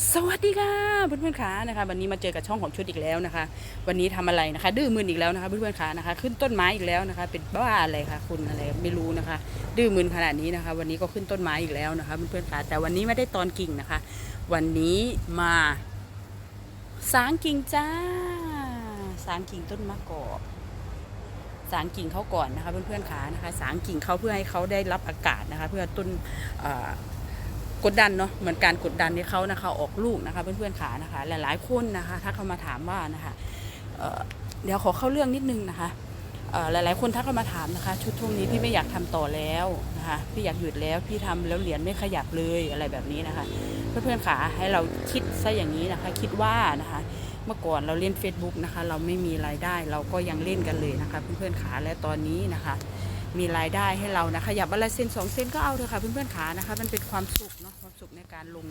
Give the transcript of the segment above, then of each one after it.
สวัสดีค่ะเพื่อนๆขานะคะ วันนี้มาเจอกับช่องของชุดอีกแล้วนะคะ วันนี้ทำอะไรนะคะ ดื้อมึนอีกแล้วนะคะเพื่อนๆขานะคะ ขึ้นต้นไม้อีกแล้วนะคะ เป็นบ้าอะไรคะคุณอะไรไม่รู้นะคะ ดื้อมึนขนาดนี้นะคะ วันนี้ก็ขึ้นต้นไม้อีกแล้วนะคะเพื่อนๆขาแต่วันนี้ไม่ได้ตอนกิ่งนะคะ วันนี้มาสางกิ่งจ้า สางกิ่งต้นมะกอกสางกิ่งเขาก่อนนะคะเพื่อนๆขานะคะ สางกิ่งเขาเพื่อให้เขาได้รับอากาศนะคะ เพื่อต้นอ่อ กดดันเนาะเหมือนการกดดันให้เขานะคะออกลูกนะคะเพื่อนๆขานะคะ หลายๆคนนะคะถ้าเขามาถามว่านะคะเเดี๋ยวขอเข้าเรื่องนิดนึงนะคะหลายๆคนถ้าเขามาถามนะคะ ชุดช่วงนี้พี่ไม่อยากทำต่อแล้วนะคะพี่อยากหยุดแล้วพี่ทำแล้วเหรียญไม่ขยับเลยอะไรแบบนี้นะคะ เพื่อนๆขาให้เราคิดซะอย่างนี้นะคะ คิดว่านะคะ เมื่อก่อนเราเล่น Facebook นะคะ เราไม่มีรายได้เราก็ยังเล่นกันเลยนะคะ เพื่อนๆขาและตอนนี้นะคะ มีรายได้ให้เรานะขยับวันละเซนสองเซนก็เอาเถอะค่ะเพื่อนๆขานะคะ มันเป็นความสุขเนาะ การลง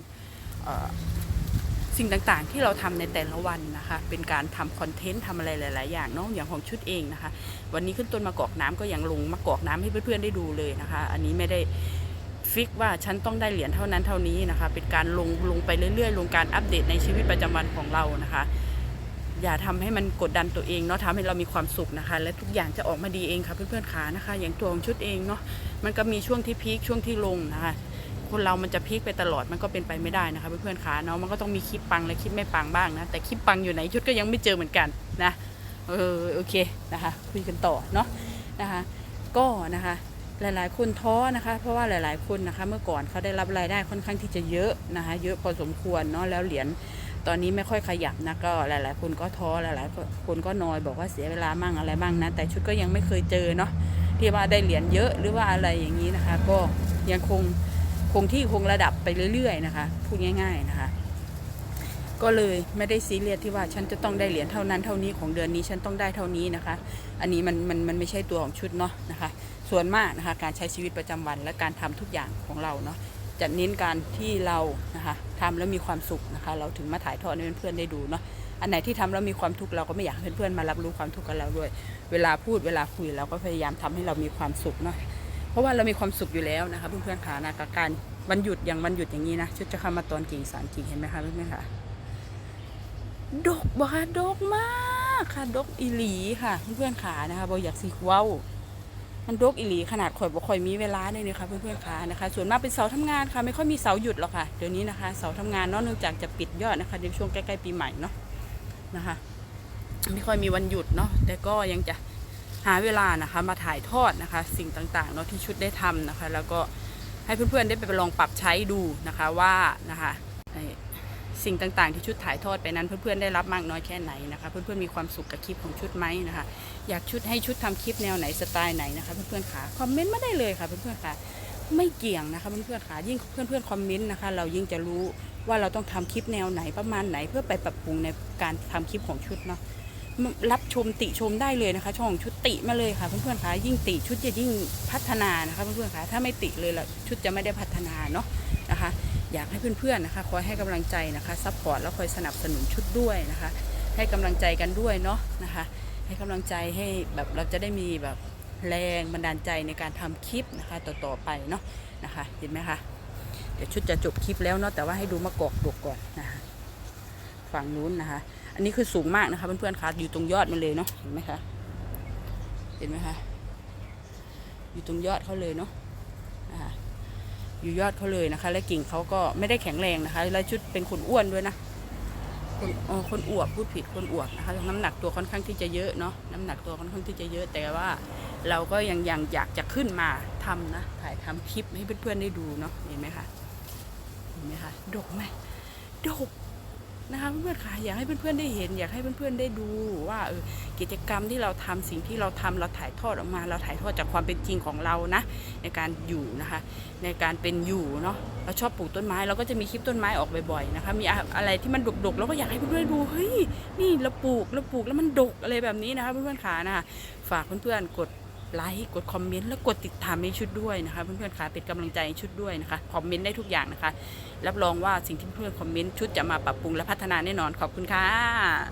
สิ่งต่างๆ ที่เราทำในแต่ละวันนะคะ เป็นการทำคอนเทนต์ทำอะไรหลาย ๆ อย่างเนาะอย่างของชุดเองนะคะ วันนี้ขึ้นต้นมะกอกน้ำก็ยังลงมะกอกน้ำให้เพื่อนๆได้ดูเลยนะคะ อันนี้ไม่ได้ฟิกว่าฉันต้องได้เหรียญเท่านั้นเท่านี้นะคะ เป็นการลงลงไปเรื่อย ๆ ลงการอัปเดตในชีวิตประจำวันของเรานะคะ อย่าทำให้มันกดดันตัวเองเนาะทำให้เรามีความสุขนะคะ และทุกอย่างจะออกมาดีเองค่ะเพื่อนๆขานะคะ อย่างตัวของชุดเองเนาะมันก็มีช่วงที่พีคช่วงที่ลงนะคะ คนเรามันจะพีคไปตลอดมันก็เป็นไปไม่ได้นะคะเพื่อนๆขาเนาะมันก็ต้องมีคลิปปังและคลิปไม่ปังบ้างนะแต่คลิปปังอยู่ไหนชุดก็ยังไม่เจอเหมือนกันนะเออโอเคนะคะคุยกันต่อเนาะนะคะก็นะคะหลายๆ คนท้อนะคะ เพราะว่าหลายๆ คนนะคะ เมื่อก่อนเขาได้รับรายได้ค่อนข้างที่จะเยอะนะคะเยอะพอสมควรเนาะแล้วเหรียญตอนนี้ไม่ค่อยขยับนะก็หลาย ๆ คนก็ท้อหลายๆ คนก็นอยบอกว่าเสียเวลามั่งอะไรบ้างนะแต่ชุดก็ยังไม่เคยเจอเนาะที่ว่าได้เหรียญเยอะหรือว่าอะไรอย่างนี้นะคะ ก็ยังคง คงที่คงระดับไปเรื่อยๆนะคะพูดง่าย ๆนะคะ ก็เลยไม่ได้ซีเรียสที่ว่าฉันจะต้องได้เหรียญเท่านั้นเท่านี้ของเดือนนี้ฉันต้องได้เท่านี้นะคะ อันนี้มันมันมันไม่ใช่ตัวของชุดเนาะนะคะ ส่วนมากนะคะการใช้ชีวิตประจำวันและการทำทุกอย่างของเราเนาะจะเน้นการที่เรานะคะทำแล้วมีความสุขนะคะ เราถึงมาถ่ายทอดให้เพื่อนๆได้ดูเนาะอันไหนที่ทำแล้วมีความทุกข์เราก็ไม่อยากให้เพื่อนๆมารับรู้ความทุกข์กับเราด้วย เวลาพูดเวลาคุยเราก็พยายามทำให้เรามีความสุขเนาะ เพราะว่าเรามีความสุขอยู่แล้วนะคะเพื่อนๆขานะกับการวันหยุดอย่างวันหยุดอย่างนี้นะชุดจะเข้ามาตอนกิ่งสารกิ่งเห็นไหมคะเพื่อนๆค่ะดกบ่คะดกมากค่ะดกอีหลีค่ะเพื่อนๆขานะคะบออยากสิเว้ามันดกอีหลีขนาดข่อยบ่ค่อยมีเวลาเลยนะคะเพื่อนๆค่ะนะคะ ส่วนมากเป็นเสาทำงานค่ะ ไม่ค่อยมีเสาหยุดหรอกค่ะเดี๋ยวนี้นะคะเสาทำงานเนาะเนื่องจากจะปิดยอดนะคะในช่วงใกล้ๆปีใหม่เนาะนะคะ ไม่ค่อยมีวันหยุดเนาะแต่ก็ยังจะ หาเวลานะคะมาถ่ายทอดนะคะ สิ่งต่างๆเนาะที่ชุดได้ทำนะคะ แล้วก็ให้เพื่อนๆได้ไปลองปรับใช้ดูนะคะว่านะคะสิ่งต่างๆที่ชุดถ่ายทอดไปนั้นเพื่อนๆได้รับมากน้อยแค่ไหนนะคะ เพื่อนๆมีความสุขกับคลิปของชุดไหมนะคะ อยากชุดให้ชุดทำคลิปแนวไหนสไตล์ไหนนะคะ เพื่อนๆค่ะคอมเมนต์มาได้เลยค่ะเพื่อนๆค่ะ ไม่เกี่ยงนะคะเพื่อนๆค่ะยิ่งเพื่อนๆคอมเมนต์นะคะ เรายิ่งจะรู้ว่าเราต้องทำคลิปแนวไหนประมาณไหนเพื่อไปปรับปรุงในการทำคลิปของชุดเนาะ รับชมติชมได้เลยนะคะ ช่องชุดติมาเลยค่ะเพื่อนๆค่ะยิ่งติชุดจะยิ่งพัฒนานะคะเพื่อนๆค่ะถ้าไม่ติเลยละชุดจะไม่ได้พัฒนาเนาะนะคะ อยากให้เพื่อนๆนะคะคอยให้กำลังใจนะคะซัพพอร์ตแล้วคอยสนับสนุนชุดด้วยนะคะ ให้กำลังใจกันด้วยเนาะนะคะ ให้กำลังใจให้แบบเราจะได้มีแบบแรงบันดาลใจในการทำคลิปนะคะ ต่อๆไปเนาะนะคะ เห็นไหมคะเดี๋ยวชุดจะจบคลิปแล้วเนาะแต่ว่าให้ดูมะกอกดกก่อนนะคะ ฝั่งนู้นนะคะ อันนี้คือสูงมากนะคะเพื่อนๆคะอยู่ตรงยอดมันเลยเนาะเห็นไหมคะเห็นไหมคะอยู่ตรงยอดเขาเลยเนาะนะคะอยู่ยอดเขาเลยนะคะ และกิ่งเขาก็ไม่ได้แข็งแรงนะคะ และชุดเป็นคนอ้วนด้วยนะคนอ่อคนอวบพูดผิดคนอวบนะคะน้ำหนักตัวค่อนข้างที่จะเยอะเนาะน้ำหนักตัวค่อนข้างที่จะเยอะแต่ว่าเราก็ยังยังอยากจะขึ้นมาทำนะถ่ายทำคลิปให้เพื่อนๆได้ดูเนาะเห็นไหมคะเห็นไหมคะดกไหมดก นะคะเพื่อนๆค่ะอยากให้เพื่อนๆได้เห็น อยากให้เพื่อนๆได้ดูว่าเออกิจกรรมที่เราทำสิ่งที่เราทำเราถ่ายทอดออกมา เราถ่ายทอดจากความเป็นจริงของเรานะในการอยู่นะคะ ในการเป็นอยู่เนาะเราชอบปลูกต้นไม้เราก็จะมีคลิปต้นไม้ออกบ่อยๆนะคะมีอะไรที่มันดกๆเราก็อยากให้เพื่อนๆดูเฮ้ยนี่เราปลูกเราปลูกแล้วมันดกอะไรแบบนี้นะคะเพื่อนๆขานะคะฝากเพื่อนๆกด ไลค์กดคอมเมนต์แล้วกดติดตามในชุดด้วยนะคะเพื่อนๆขาเป็นกำลังใจชุดด้วยนะคะคอมเมนต์ได้ทุกอย่างนะคะ รับรองว่าสิ่งที่เพื่อนๆคอมเมนต์ชุดจะมาปรับปรุงและพัฒนาแน่นอนขอบคุณค่ะ